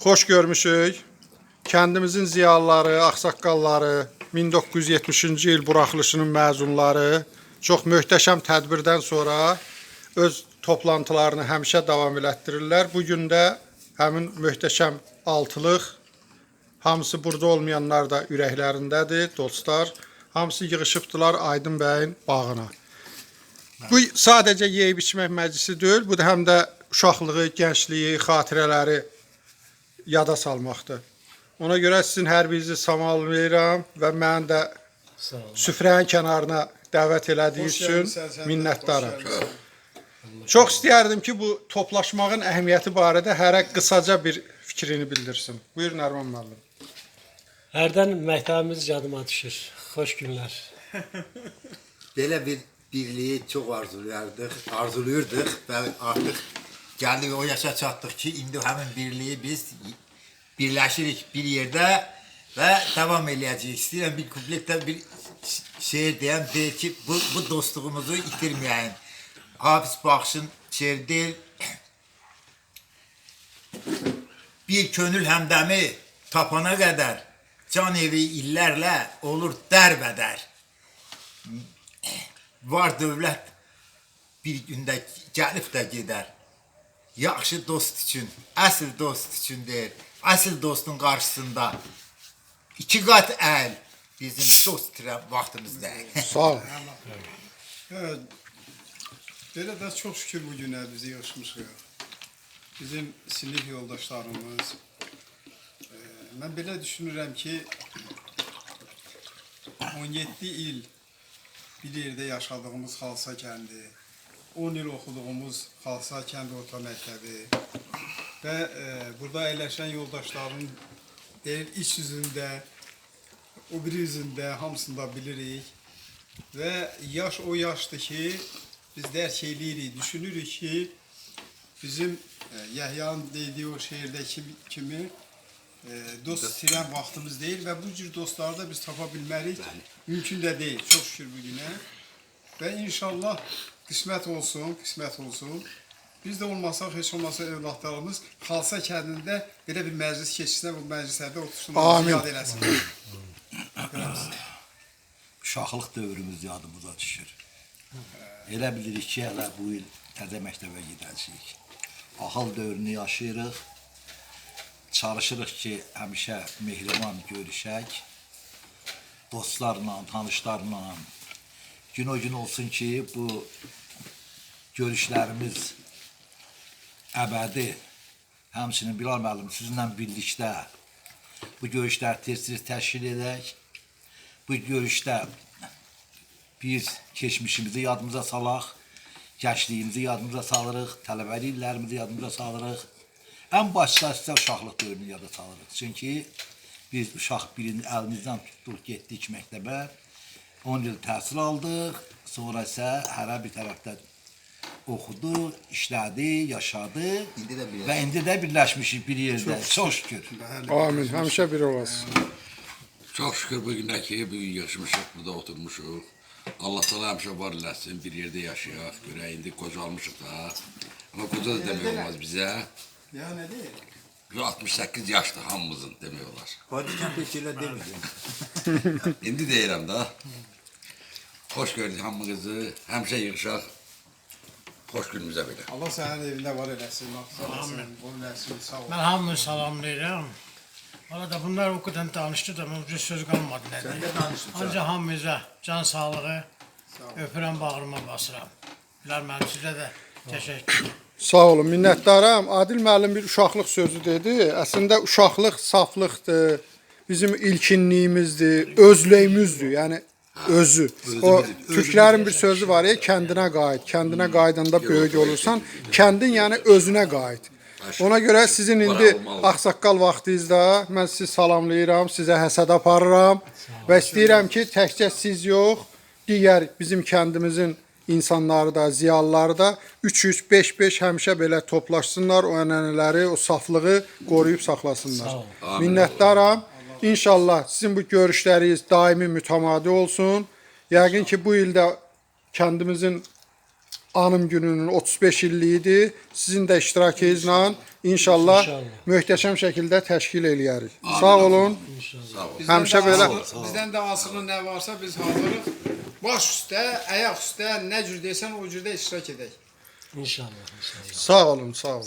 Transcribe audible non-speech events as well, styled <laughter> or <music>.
Xoş görmüşük. Kəndimizin ziyalıları, ağsaqqalları, 1970-ci il buraxılışının məzunları çox möhtəşəm tədbirdən sonra öz toplantılarını həmişə davam elətdirirlər. Bu gün də həmin möhtəşəm altılıq hamısı burada olmayanlar da ürəklərindədir, dostlar. Hamısı yığışıbdılar Aydın bəyin bağına. Bu sadəcə yeyib içmək məclisi deyil, bu da həm də uşaqlığı, gəncliyi, xatirələri yada salmaqdır. Ona görə sizin hər birinizi salamlayıram və mən də süfrənin kənarına dəvət elədiyi üçün minnətdaram. Çox istəyərdim ki, bu toplaşmağın əhəmiyyəti barədə hərə qısaca bir fikrini bildirsin. Buyurun Ərman müəllim. Hərdən məktəbimiz yadıma düşür. Xoş günlər. <laughs> Belə bir birliyi çox arzulayırdıq, arzuluyurduq və artıq gəldik o yaşa çatdıq ki, indi həmin birliyi biz birləşirik bir yerdə və davam eləyəcəyik. İstəyirəm bir kupletdə bir şeir deyəm, deyir ki, bu, bu dostluğumuzu itirməyəyin. Hafiz Baxşın şeir deyil, bir könül həmdəmi tapana qədər can evi illərlə olur dərbədər. Var dövlət bir gündə gəlib də gedər. Yaxşı dost üçün, əsl dost üçün deyir. Əsl dostun qarşısında iki qat əl bizim dost itirən vaxtımızda. <laughs> Sağ ol. Evet. Belə də çox şükür bu günə biz yığışmışıq. Bizim sinif yoldaşlarımız. E, mən belə düşünürəm ki 17 il bir yerdə yaşadığımız Xalsa kəndi, 10 il oxuduğumuz Xalsa kənd orta məktəbi və e, burada əyləşən yoldaşların deyir iç yüzündə, o biri yüzündə hamısını da bilirik. Və yaş o yaşdır ki, biz dərk eləyirik, düşünürük ki, bizim e, Yəhyanın dediyi o şeirdəki kimi e, dost itirən vaxtımız deyil və bu cür dostları da biz tapa bilmərik. Mümkün də deyil, çox şükür bu günə. Və inşallah qismət olsun, qismət olsun. Biz də olmasaq, heç olmasa övladlarımız Xalsa kəndində belə bir məclis keçisinə bu məclislərdə otursunlar, Amin. yad eləsinlər. Uşaqlıq dövrümüz yadımıza düşür. Elə bilirik ki, hələ bu il təzə məktəbə gedəcəyik. Ahal dövrünü yaşayırıq. Çalışırıq ki, həmişə mehriban görüşək. Dostlarla, tanışlarla. Gün o gün olsun ki, bu görüşlərimiz əbədi. Həmçinin Bilal müəllim sizinlə birlikdə bu görüşləri tez-tez təşkil edək. bu görüşdə biz keçmişimizi yadımıza salaq, gəncliyimizi yadımıza salırıq, tələbəli illərimizi yadımıza salırıq. Ən başda isə uşaqlıq dövrünü yada salırıq. Çünki biz uşaq birini əlimizdən tutduq, getdik məktəbə. 10 il təhsil aldıq, sonra isə hərə bir tərəfdə oxudu, işlədi, yaşadı İndi də birləşdik. və indi də birləşmişik bir yerdə. Çox şükür. Amin. Həmişə bir olasın. Çok şükür bugüne ki bugün yaşamışıq, burada oturmuşuq. Allah sana həmişə var eləsin, bir yerdə yaşayaq, görək indi qocalmışıq da. Ama qoca da demək olmaz bizə. Ya nə deyir? Biz 68 yaşlı hamımızın demək olar. Padişah heç elə deməyəcəm. İndi deyirəm da. Xoş gördük hamımızı, həmişə yığışaq. Xoş günümüzə belə. Allah sənin evində var eləsin, Amin. Bol eləsin, sağ ol. Ben hamını salamlayıram. Valla da bunlar o kadar danıştı da bir söz kalmadı ne Sən diyeyim. də danışdın. Ancak hamımıza can sağlığı, öpürəm bağrıma basıram. Bilal müəllim sizə də təşəkkür. Sağ olun, minnətdaram. Adil müəllim bir uşaqlıq sözü dedi. Əslində uşaqlıq saflıqdır, bizim ilkinliyimizdir, özlüyümüzdür. Yəni özü. O türklərin bir sözü var ya, kəndinə qayıt. Kəndinə qayıdanda böyük olursan, kəndin yəni özünə qayıt. Ona görə sizin indi ağsaqqal vaxtınızda mən sizi salamlayıram, sizə həsəd aparıram və istəyirəm ki, təkcə siz yox, digər bizim kəndimizin insanları da, ziyalıları da 3-3, 5-5 həmişə belə toplaşsınlar, o ənənələri, o saflığı qoruyub saxlasınlar. Minnətdaram. İnşallah sizin bu görüşləriniz daimi mütəmadi olsun. Yəqin ki, bu ildə kəndimizin anım gününün 35 illiyidir. Sizin də iştirakınızla inşallah İnşallah. möhtəşəm şəkildə təşkil eləyərik. Sağ olun. Sağ ol. Bizdən Həmişə belə. Bizdən də asılı nə varsa biz hazırıq. Baş üstə, ayaq üstə, nə cür desən o cürdə iştirak edək. İnşallah. inşallah. Sağ olun, sağ olun.